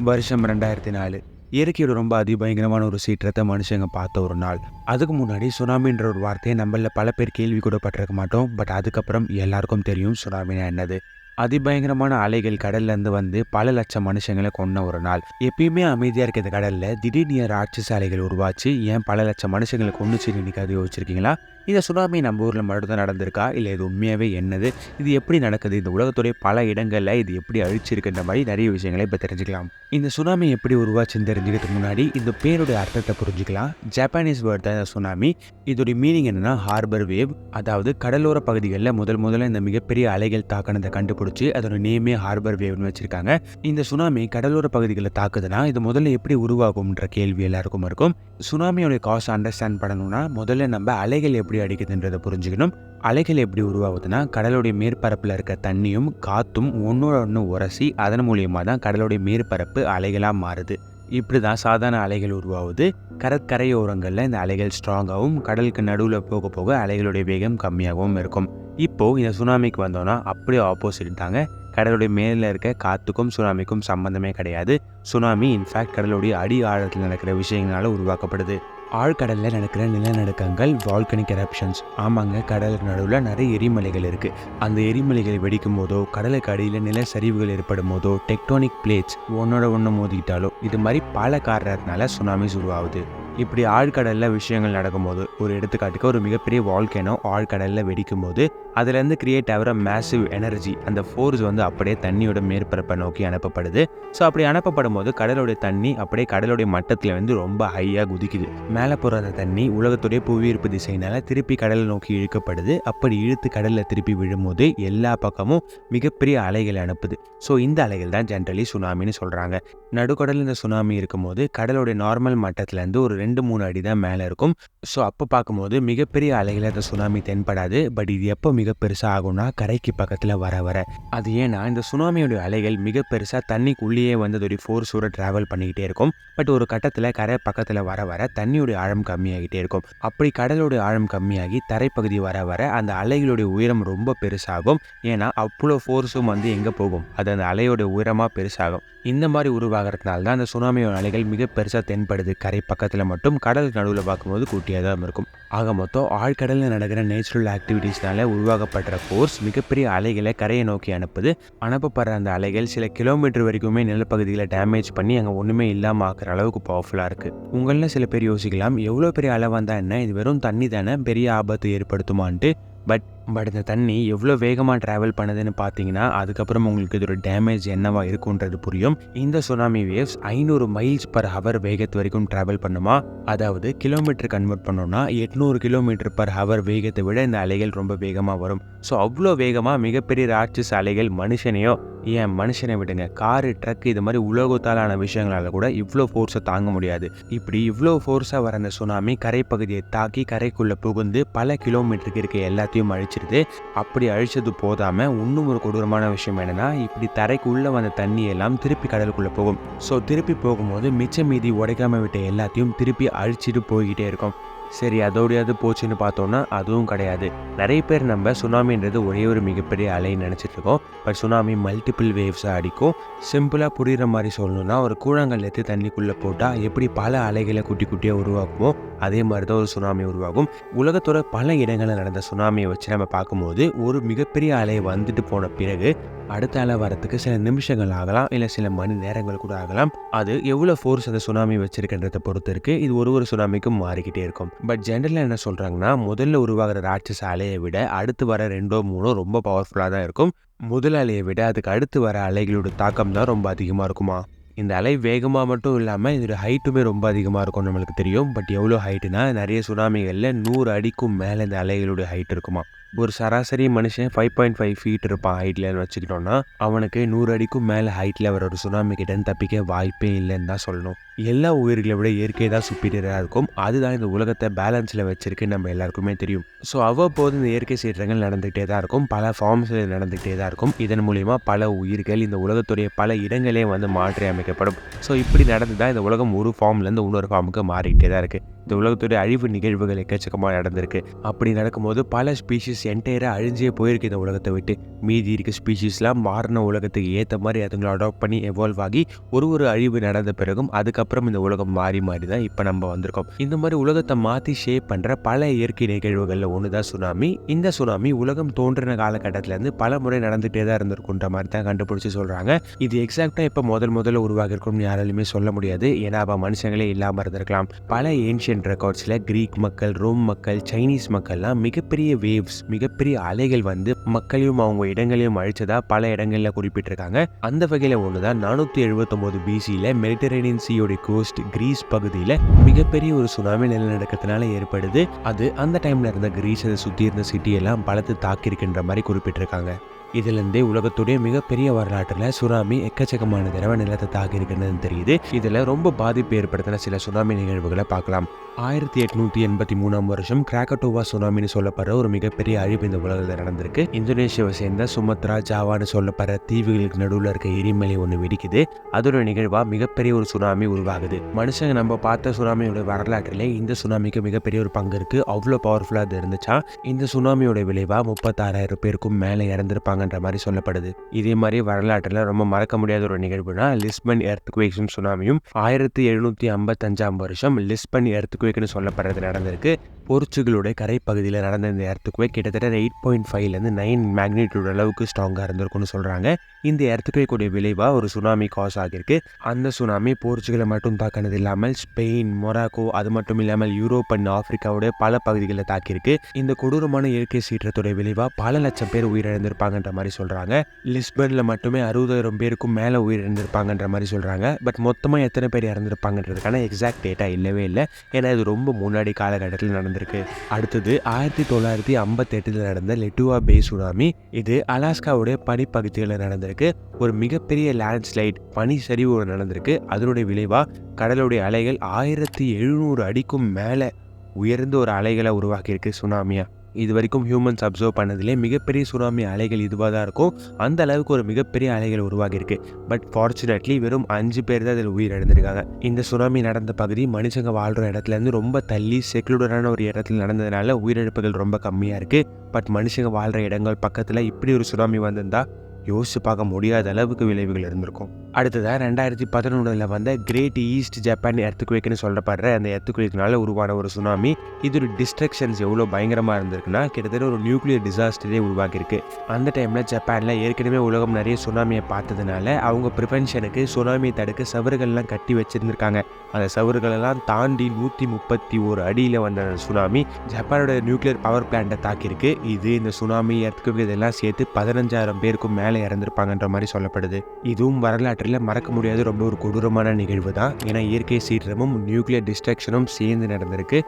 வருஷம் ரெண்டாயிரத்தி நாலு. இயற்கையோட ரொம்ப அதிபயங்கரமான ஒரு சீற்றத்தை மனுஷங்க பார்த்த ஒரு நாள். அதுக்கு முன்னாடி சுனாமின்ற ஒரு வார்த்தையை நம்மள பல பேர் கேள்வி கூட பட்டிருக்க மாட்டோம். பட் அதுக்கப்புறம் எல்லாருக்கும் தெரியும் சுனாமினா என்னது. அதிபயங்கரமான அலைகள் கடல்ல இருந்து வந்து பல லட்சம் மனுஷங்களை கொன்ன ஒரு நாள். எப்பயுமே அமைதியா இருக்கிற இந்த கடல்ல திடீர்னு ராட்சச அலைகள் உருவாச்சு? ஏன் பல லட்சம் மனுஷங்களை கொண்டுச்சு நினைக்காது யோசிச்சிருக்கீங்களா? இந்த சுனாமி நம்ம ஊரில் மட்டும்தான் நடந்திருக்கா? இல்லை இது உண்மையாகவே என்னது? இது எப்படி நடக்குது? இந்த உலகத்துடைய பல இடங்களில் இது எப்படி அழிச்சிருக்குன்ற மாதிரி நிறைய விஷயங்களை இப்போ தெரிஞ்சுக்கலாம். இந்த சுனாமி எப்படி உருவாச்சுன்னு தெரிஞ்சுக்கிறதுக்கு முன்னாடி இந்த பேருடைய அர்த்தத்தை புரிஞ்சுக்கலாம். ஜப்பானீஸ் வேர்ட் தான் இந்த சுனாமி. இதோடைய மீனிங் என்னன்னா ஹார்பர் வேவ் அதாவது கடலோர பகுதிகளில் முதல் முதல்ல இந்த மிகப்பெரிய அலைகள் தாக்கினதை கண்டுபிடிச்சி அதோட நேமே ஹார்பர் வேவ்னு வச்சிருக்காங்க. இந்த சுனாமி கடலோர பகுதிகளில் தாக்குதுன்னா இது முதல்ல எப்படி உருவாகும்ன்ற கேள்வி எல்லாருக்கும் இருக்கும். சுனாமியோட காசை அண்டர்ஸ்டாண்ட் பண்ணணும்னா முதல்ல நம்ம அலைகள் எப்படி அடிக்குதுன்றதை புரிஞ்சுக்கணும். அலைகள் எப்படி உருவாகுதுன்னா கடலுடைய மேற்பரப்பில் இருக்க தண்ணியும் காற்றும் ஒன்றோட ஒன்று உரசி அதன் மூலியமாக தான் கடலுடைய மேற்பரப்பு அலைகளாக மாறுது. இப்படி தான் சாதாரண அலைகள் உருவாகுது. கடற்கரையோரங்களில் இந்த அலைகள் ஸ்ட்ராங்காகவும் கடலுக்கு நடுவில் போக போக அலைகளுடைய வேகம் கம்மியாகவும் இருக்கும். இப்போது இந்த சுனாமிக்கு வந்தோன்னா அப்படியே ஆப்போசிட் தாங்க கடலுடைய மேலே இருக்க காற்றுக்கும் சுனாமிக்கும் சம்பந்தமே கிடையாது. சுனாமி இன்ஃபேக்ட் கடலுடைய அடி ஆழத்தில் நடக்கிற விஷயங்களால் உருவாக்கப்படுது. ஆழ்கடலில் நடக்கிற நிலநடுக்கங்கள் வால்கனிக் எரப்ஷன்ஸ் ஆமாங்க கடலுக்கு நடுவில் நிறைய எரிமலைகள் இருக்குது அந்த எரிமலைகள் வெடிக்கும் போதோ கடலுக்கு அடியில் நிலச்சரிவுகள் ஏற்படும் போதோ டெக்டோனிக் பிளேட்ஸ் ஒன்றோட ஒன்று மோதிக்கிட்டாலோ இது மாதிரி பல காரணத்தினால சுனாமிஸ் உருவாகுது. இப்படி ஆழ்கடலில் விஷயங்கள் நடக்கும்போது ஒரு எடுத்துக்காட்டுக்கு ஒரு மிகப்பெரிய வால்கேனோ ஆழ்கடலில் வெடிக்கும் போது அதுலேருந்து கிரியேட் ஆகிற மேசிவ் எனர்ஜி அந்த ஃபோர்ஸ் வந்து அப்படியே தண்ணியோட மேற்பரப்பை நோக்கி அனுப்பப்படுது. ஸோ அப்படி அனுப்பப்படும் போது கடலுடைய தண்ணி அப்படியே கடலுடைய மட்டத்தில் வந்து ரொம்ப ஹையாக குதிக்குது. மேலே போகிற அந்த தண்ணி உலகத்துடைய புவியீர்ப்பு திசையினால் திருப்பி கடலை நோக்கி இழுக்கப்படுது. அப்படி இழுத்து கடலில் திருப்பி விழும்போது எல்லா பக்கமும் மிகப்பெரிய அலைகளை அனுப்புது. ஸோ இந்த அலைகள் தான் ஜென்ரலி சுனாமின்னு சொல்கிறாங்க நடுக்கடலில் இந்த சுனாமி இருக்கும்போது கடலுடைய நார்மல் மட்டத்துலேருந்து ஒரு ரெண்டு மூணு அடி தான் மேலே இருக்கும். ஸோ அப்போ பார்க்கும்போது மிகப்பெரிய அலைகளை அந்த சுனாமி தென்படாது. பட் இது எப்போ மிக பெருசாக ஆகும்னா கரைக்கு பக்கத்தில் வர வர. அது ஏன்னா இந்த சுனாமியோட அலைகள் மிக பெருசாக தண்ணிக்குள்ளேயே வந்து அதோடைய ஃபோர்ஸோட ட்ராவல் பண்ணிக்கிட்டே இருக்கும். பட் ஒரு கட்டத்தில் கரை பக்கத்தில் வர வர தண்ணியோடைய ஆழம் கம்மியாகிட்டே இருக்கும். அப்படி கடலோடைய ஆழம் கம்மியாகி தரைப்பகுதி வர வர அந்த அலைகளுடைய உயரம் ரொம்ப பெருசாகும். ஏன்னா அவ்வளோ ஃபோர்ஸும் வந்து எங்கே போகும்? அது அந்த அலையோடைய உயரமாக பெருசாகும். இந்த மாதிரி உருவாகிறதுனால தான் அந்த சுனாமியோட அலைகள் மிக பெருசாக தென்படுது கரை பக்கத்தில் மட்டும். மட்டும் கடல் நடுவில் பார்க்கும்போது கூட்டியாக தான் இருக்கும். ஆக மொத்தம் ஆழ்கடலில் நடக்கிற நேச்சுரல் ஆக்டிவிட்டீஸ்னால உருவாக்கப்படுற ஃபோர்ஸ் மிகப்பெரிய அலைகளை கரையை நோக்கி அனுப்புது. அனுப்பப்படுற அந்த அலைகள் சில கிலோமீட்டர் வரைக்குமே நிலப்பகுதிகளை டேமேஜ் பண்ணி அங்கே ஒன்றுமே இல்லாமல் ஆக்குற அளவுக்கு பவர்ஃபுல்லாக இருக்குது உங்களில் சில பேர் யோசிக்கலாம் எவ்வளோ பெரிய அலை வந்தால் என்ன? இது வெறும் தண்ணி தானே? பெரிய ஆபத்து ஏற்படுத்துமான்ட்டு. பட் பட் இந்த தண்ணி எவ்வளோ வேகமாக ட்ராவல் பண்ணுதுன்னு பார்த்தீங்கன்னா அதுக்கப்புறம் உங்களுக்கு இதோட டேமேஜ் என்னவா இருக்குன்றது புரியும். இந்த சுனாமி வேவ்ஸ் ஐநூறு மைல்ஸ் பர் ஹவர் வேகத்து வரைக்கும் ட்ராவல் பண்ணுமா? அதாவது கிலோமீட்டர் கன்வெர்ட் பண்ணோம்னா எட்நூறு கிலோமீட்டர் பர் ஹவர் வேகத்தை விட இந்த அலைகள் ரொம்ப வேகமாக வரும். ஸோ அவ்வளோ வேகமாக மிகப்பெரிய ராட்சஸ் அலைகள் மனுஷனையோ ஏன் மனுஷனை விடுங்க காரு ட்ரக் இது மாதிரி உலோகத்தாலான விஷயங்களால கூட இவ்வளோ ஃபோர்ஸை தாங்க முடியாது. இப்படி இவ்வளோ ஃபோர்ஸாக வர அந்த சுனாமி கரைப்பகுதியை தாக்கி கரைக்குள்ளே புகுந்து பல கிலோமீட்டருக்கு இருக்க எல்லாத்தையும் அழிச்சிருது. அப்படி அழிச்சது போதாமல் இன்னும் ஒரு கொடூரமான விஷயம் என்னன்னா இப்படி தரைக்குள்ளே வந்த தண்ணி எல்லாம் திருப்பி கடலுக்குள்ளே போகும். ஸோ திருப்பி போகும்போது மிச்ச மீதி உடைக்காம விட்ட எல்லாத்தையும் திருப்பி அழிச்சிட்டு போய்கிட்டே இருக்கும். சரி அதோடையாவது போச்சுன்னு பார்த்தோன்னா அதுவும் கிடையாது. நிறைய பேர் நம்ம சுனாமின்றது ஒரே ஒரு மிகப்பெரிய அலைன்னு நினச்சிட்டு இருக்கோம். பட் சுனாமி மல்டிபிள் வேவ்ஸாக அடிக்கும். சிம்பிளாக புரிகிற மாதிரி சொல்லணும்னா ஒரு கூழாங்கல் எடுத்து தண்ணிக்குள்ளே போட்டால் எப்படி பல அலைகளை குட்டி குட்டியாக உருவாக்குமோ அதே மாதிரி தான் ஒரு சுனாமி உருவாகும். உலகத்தோட பல இடங்களில் நடந்த சுனாமியை வச்சு நம்ம பார்க்கும்போது ஒரு மிகப்பெரிய அலை வந்துட்டு போன பிறகு அடுத்த அலை வரத்துக்கு சில நிமிஷங்கள் ஆகலாம் இல்லை சில மணி நேரங்கள் கூட ஆகலாம். அது எவ்வளோ ஃபோர்ஸ் அந்த சுனாமி வச்சிருக்கின்றத பொறுத்து இருக்கு. இது ஒரு ஒரு சுனாமிக்கும் மாறிக்கிட்டே இருக்கும். பட் ஜென்ரலாக என்ன சொல்கிறாங்கன்னா முதல்ல உருவாகிற ராட்சச அலையை விட அடுத்து வர ரெண்டோ மூணோ ரொம்ப பவர்ஃபுல்லாக தான் இருக்கும். முதல் அலையை விட அதுக்கு அடுத்து வர அலைகளோட தாக்கம் தான் ரொம்ப அதிகமாக இருக்குமா? இந்த அலை வேகமாக மட்டும் இல்லாமல் இதோட ஹைட்டுமே ரொம்ப அதிகமாக இருக்கும் நம்மளுக்கு தெரியும். பட் எவ்வளோ ஹைட்டுனா நிறைய சுனாமிகளில் நூறு அடிக்கும் மேலே இந்த அலைகளோட ஹைட் இருக்குமா? ஒரு சராசரி மனுஷன் ஃபைவ் பாயிண்ட் ஃபைவ் ஃபீட் இருப்பான் ஹைட்லன்னு வச்சுக்கிட்டோன்னா அவனுக்கு நூறு அடிக்கும் மேலே ஹைட்டில் வர ஒரு சுனாமி கிட்டேருந்து தப்பிக்க வாய்ப்பே இல்லைன்னு தான் சொல்லணும். எல்லா உயிர்களை விட இயற்கை தான் சுப்பீரியராக இருக்கும். அதுதான் இந்த உலகத்தை பேலன்ஸில் வச்சிருக்கு நம்ம எல்லாருக்குமே தெரியும். ஸோ அவ்வப்போது இந்த இயற்கை சீற்றங்கள் நடந்துகிட்டே தான் இருக்கும். பல ஃபார்ம்ஸில் நடந்துகிட்டே தான் இருக்கும். இதன் மூலிமா பல உயிர்கள் இந்த உலகத்துடைய பல இடங்களே வந்து மாற்றி அமைக்கப்படும் ஸோ இப்படி நடந்து தான் இந்த உலகம் ஒரு ஃபார்ம்லேருந்து இன்னொரு ஃபார்முக்கு மாறிக்கிட்டே தான் இருக்குது இந்த உலகத்துடைய அழிவு நிகழ்வுகள் எக்கச்சக்கமாக நடந்திருக்கு. அப்படி நடக்கும்போது பல ஸ்பீஷிஸ் என்டையராக அழிஞ்சே போயிருக்கு இந்த உலகத்தை விட்டு. மீதி இருக்க ஸ்பீஷிஸ்லாம் மாறின உலகத்துக்கு ஏற்ற மாதிரி அதுங்களை அடாப்ட் பண்ணி எவால்வ் ஆகி ஒரு ஒரு அழிவு நடந்த பிறகும் அதுக்கப்புறம் இந்த உலகம் மாறி மாறி தான் இப்போ நம்ம வந்திருக்கோம். இந்த மாதிரி உலகத்தை மாற்றி ஷேப் பண்ணுற பல இயற்கை நிகழ்வுகளில் ஒன்று தான் சுனாமி இந்த சுனாமி உலகம் தோன்றின காலகட்டத்திலேருந்து பல முறை நடந்துகிட்டே தான் இருந்திருக்குன்ற மாதிரி தான் கண்டுபிடிச்சி சொல்கிறாங்க இது எக்ஸாக்டாக இப்போ முதல் முதல்ல உருவாகிருக்கும்னு யாராலுமே சொல்ல முடியாது. ஏன்னா அப்போ மனுஷங்களே இல்லாமல் இருந்திருக்கலாம். பல ஏன்ஷியன் ரெக்கார்ட்ஸில் கிரீக் மக்கள் ரோம் மக்கள் சைனீஸ் மக்கள்லாம் மிகப்பெரிய வேவ்ஸ் மிகப்பெரிய அலைகள் வந்து மக்களையும் அவங்க இடங்களையும் அழிச்சதா பல இடங்களில் குறிப்பிட்டிருக்காங்க. அந்த வகையில் ஒன்று தான் நானூற்றி எழுபத்தொம்போது பிசியில் மெடிட்டரேனியன் சீயோடைய கோஸ்ட் கிரீஸ் பகுதியில் மிகப்பெரிய ஒரு சுனாமி நிலநடுக்கத்தினால ஏற்படுது. அது அந்த டைமில் இருந்த கிரீஸ் அதை சுற்றி இருந்த சிட்டியெல்லாம் பலத்து தாக்கியிருக்கின்ற மாதிரி குறிப்பிட்டிருக்காங்க. இதுலேருந்தே உலகத்துடைய மிகப்பெரிய வரலாற்றில் சுனாமி எக்கச்சக்கமான தடவை நிலத்தை தாக்கி இருக்கிறதுன்னு தெரியுது. இதில் ரொம்ப பாதிப்பு ஏற்படுத்தின சில சுனாமி நிகழ்வுகளை பார்க்கலாம். ஆயிரத்தி எட்நூத்தி எண்பத்தி மூணாம் வருஷம் கிராக்கட்டோவா சுனாமின்னு சொல்லப்படுற ஒரு மிகப்பெரிய அழிவு இந்த உலகத்தில் நடந்திருக்கு. இந்தோனேஷியாவை சேர்ந்த சுமத்ரா ஜாவான்னு சொல்லப்படுற தீவுகளுக்கு நடுவில் இருக்க எரிமலை ஒன்று வெடிக்குது. அதோட நிகழ்வா மிகப்பெரிய ஒரு சுனாமி உருவாகுது. மனுஷங்க நம்ம பார்த்த சுனாமியோட வரலாற்றிலே இந்த சுனாமிக்கு மிகப்பெரிய ஒரு பங்கு இருக்கு. அவ்வளோ பவர்ஃபுல்லாக இருந்துச்சா? இந்த சுனாமியோட விளைவா முப்பத்தாறாயிரம் பேருக்கும் மேலே இறந்துருப்பாங்க. இறந்திருப்பாங்கன்ற மாதிரி சொல்லப்படுது. இதே மாதிரி வரலாற்றில் ரொம்ப மறக்க முடியாத ஒரு நிகழ்வுனா லிஸ்பன் எர்த்குவேக்ஸும் சுனாமியும் ஆயிரத்தி எழுநூற்றி ஐம்பத்தஞ்சாம் வருஷம் லிஸ்பன் எர்த்குவேக்னு சொல்லப்படுறது நடந்திருக்கு. போர்ச்சுகலுடைய கரைப்பகுதியில் நடந்த இந்த எர்த்துக்குவே கிட்டத்தட்ட எயிட் பாயிண்ட் ஃபைவ்லேருந்து நைன் மேக்னிடியூட் அளவுக்கு ஸ்ட்ராங்காக இருந்திருக்கும்னு சொல்கிறாங்க இந்த எர்த்துக்குவேக்குடைய விளைவாக ஒரு சுனாமி காஸ் ஆகியிருக்கு. அந்த சுனாமி போர்ச்சுகலை மட்டும் தாக்கினது இல்லாமல் ஸ்பெயின் மொராக்கோ அது மட்டும் இல்லாமல் யூரோப் அண்ட் ஆப்பிரிக்காவுடைய பல பகுதிகளில் தாக்கியிருக்கு. இந்த கொடூரமான இயற்கை சீற்றத்துடைய விளைவாக பல லட்சம் பேர் உயிரிழந்திருப்பாங்கன்ற மாதிரி சொல்கிறாங்க லிஸ்பனில் மட்டுமே அறுபதாயிரம் பேருக்கும் மேலே உயிரிழந்திருப்பாங்கன்ற மாதிரி சொல்கிறாங்க பட் மொத்தமாக எத்தனை பேர் இறந்திருப்பாங்கன்றதுக்கான எக்ஸாக்ட் டேட்டா இல்லவே இல்லை. ஏன்னா இது ரொம்ப முன்னாடி காலகட்டத்தில் நடந்திருக்கு அடுத்தது ஆயிரத்தி தொள்ளாயிரத்தி ஐம்பத்தெட்டில் நடந்த லெட்டுவா பே சுனாமி. இது அலாஸ்காவுடைய பனிப்பகுதிகளில் நடந்திருக்கு. ஒரு மிகப்பெரிய லேண்ட்ஸ்லைட் பனி சரிவு நடந்திருக்கு. அதனுடைய விளைவாக கடலுடைய அலைகள் ஆயிரத்தி எழுநூறு அடிக்கும் மேலே உயர்ந்த ஒரு அலைகளை உருவாக்கியிருக்கு சுனாமியா. இது வரைக்கும் ஹியூமன்ஸ் அப்சர்வ் பண்ணதிலே மிகப்பெரிய சுனாமி அலைகள் இதுவாக தான் இருக்கும். அந்த அளவுக்கு ஒரு மிகப்பெரிய அலைகள் உருவாகியிருக்கு பட் ஃபார்ச்சுனேட்லி வெறும் அஞ்சு பேர் தான் இதில் உயிரிழந்திருக்காங்க. இந்த சுனாமி நடந்த பகுதி மனுஷங்க வாழ்கிற இடத்துலேருந்து ரொம்ப தள்ளி செக்யூர்டான ஒரு இடத்துல நடந்ததுனால உயிரிழப்புகள் ரொம்ப கம்மியாக இருக்குது பட் மனுஷங்க வாழ்கிற இடங்கள் பக்கத்தில் இப்படி ஒரு சுனாமி வந்திருந்தால் யோசிச்சு பார்க்க முடியாத அளவுக்கு விளைவுகள் இருந்திருக்கும். அடுத்ததாக ரெண்டாயிரத்தி பதினொன்றில் வந்த கிரேட் ஈஸ்ட் ஜப்பான் எர்த்துக்குவேக்னு சொல்லப்படுற அந்த எர்த்துக்குவேக்னால உருவான ஒரு சுனாமி இதோட டிஸ்ட்ரக்ஷன்ஸ் எவ்வளோ பயங்கரமாக இருந்திருக்குன்னா கிட்டத்தட்ட ஒரு நியூக்ளியர் டிசாஸ்டரே உருவாக்கியிருக்கு. அந்த டைமில் ஜப்பானில் ஏற்கனவே உலகம் நிறைய சுனாமியை பார்த்ததுனால அவங்க ப்ரிவென்ஷனுக்கு சுனாமியை தடுக்க சவறுகள்லாம் கட்டி வச்சுருந்துருக்காங்க. அந்த சவறுகளெல்லாம் தாண்டி நூற்றி முப்பத்தி ஒரு அடியில் வந்த சுனாமி ஜப்பானோட நியூக்ளியர் பவர் பிளான்ட்டை தாக்கியிருக்கு. இது இந்த சுனாமி எர்த்துக்குவேக் இதெல்லாம் சேர்த்து பதினஞ்சாயிரம் பேருக்கும் மேலே இறந்திருப்பாங்கன்ற மாதிரி சொல்லப்படுது. இதுவும் வரலாற்று வரலாற்றில் மறக்க முடியாத ரொம்ப ஒரு கொடூரமான நிகழ்வு தான். ஏன்னா இயற்கை சீற்றமும் நியூக்ளியர் டிஸ்ட்ரக்ஷனும் சேர்ந்து நடந்திருக்கு.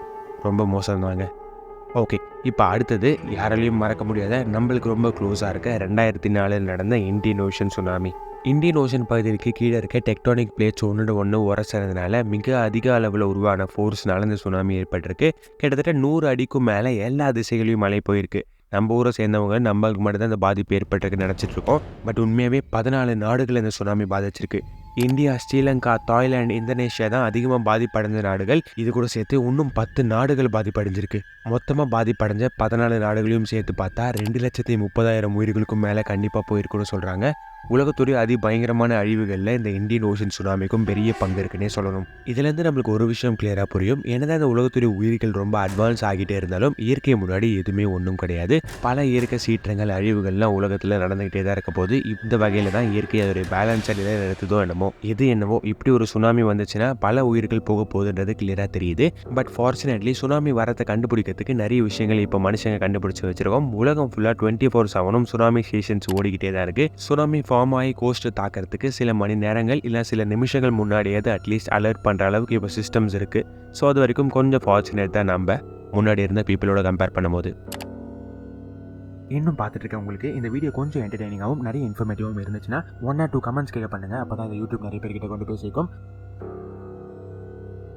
ரொம்ப மோசம்தாங்க ஓகே இப்போ அடுத்தது யாராலையும் மறக்க முடியாத நம்மளுக்கு ரொம்ப க்ளோஸாக இருக்க ரெண்டாயிரத்தி நாலில் நடந்த Indian ocean tsunami Indian ocean பகுதிக்கு கீழே இருக்க டெக்டானிக் பிளேட்ஸ் ஒன்று ஒன்று உரசனதுனால மிக அதிக அளவில் உருவான ஃபோர்ஸ்னால இந்த சுனாமி ஏற்பட்டிருக்கு. கிட்டத்தட்ட நூறு அடிக்கும் மேலே எல்லா திசைகளையும் மழை போயிருக்கு. நம்ம ஊரை சேர்ந்தவங்க நம்மளுக்கு மட்டும்தான் இந்த பாதிப்பு ஏற்பட்டிருக்கு நினச்சிட்ருக்கோம். பட் உண்மையாகவே பதினாலு நாடுகள் இந்த சுனாமி பாதிச்சிருக்கு. இந்தியா ஸ்ரீலங்கா தாய்லாந்து இந்தோனேஷியா தான் அதிகமாக பாதிப்படைஞ்ச நாடுகள். இது கூட சேர்த்து இன்னும் பத்து நாடுகள் பாதிப்படைஞ்சிருக்கு. மொத்தமாக பாதிப்படைஞ்ச பதினாலு நாடுகளையும் சேர்த்து பார்த்தா ரெண்டு லட்சத்தி முப்பதாயிரம் உயிர்களுக்கும் மேலே கண்டிப்பாக போயிருக்குன்னு சொல்கிறாங்க உலகத்துடைய அதி பயங்கரமான அழிவுகளில் இந்த இந்தியன் ஓஷன் சுனாமிக்கும் பெரிய பங்கு இருக்குன்னே சொல்லணும். இதுலேருந்து நம்மளுக்கு ஒரு விஷயம் கிளியராக புரியும். என்னதான் இந்த உலகத்துடைய உயிர்கள் ரொம்ப அட்வான்ஸ் ஆகிட்டே இருந்தாலும் இயற்கை முன்னாடி எதுவுமே ஒன்றும் கிடையாது. பல இயற்கை சீற்றங்கள் அழிவுகள்லாம் உலகத்தில் நடந்துக்கிட்டே தான் இருக்க போது இந்த வகையில் தான் இயற்கை அதோடைய எதை நிறுத்துதோ என்னமோ எது என்னவோ இப்படி ஒரு சுனாமி வந்துச்சுன்னா பல உயிர்கள் போக போகுதுன்றது கிளியராக தெரியுது. பட் ஃபார்ச்சுனேட்லி சுனாமி வரத்தை கண்டுபிடிக்கிறதுக்கு நிறைய விஷயங்கள் இப்போ மனுஷங்க கண்டுபிடிச்சி வச்சிருக்கோம். உலகம் ஃபுல்லாக டுவெண்ட்டி ஃபோர் செவனும் சுனாமி ஸ்டேஷன்ஸ் ஓடிக்கிட்டே தான் இருக்குது சுனாமி ஃபார்ம் ஆகி கோஸ்ட்டை தாக்கிறதுக்கு சில மணி நேரங்கள் இல்லை சில நிமிஷங்கள் முன்னாடியாவது அட்லீஸ்ட் அலர்ட் பண்ணுற அளவுக்கு இப்போ சிஸ்டம்ஸ் இருக்குது ஸோ அது வரைக்கும் கொஞ்சம் ஃபார்ச்சுனேட் தான் நம்ம முன்னாடி இருந்த பீப்புளோட கம்பேர் பண்ணும்போது. இன்னும் பார்த்துட்டு இருக்க உங்களுக்கு. இந்த வீடியோ கொஞ்சம் என்டர்டைனிங்காகவும் நிறைய இன்ஃபர்மேட்டிவாகவும் இருந்துச்சுன்னா ஒன் ஆர் டூ கமெண்ட்ஸ் கீழே பண்ணுங்கள் அப்போ தான் இந்த யூடியூப் நிறைய பேர்கிட்ட கொண்டு போய் சேர்க்கும்.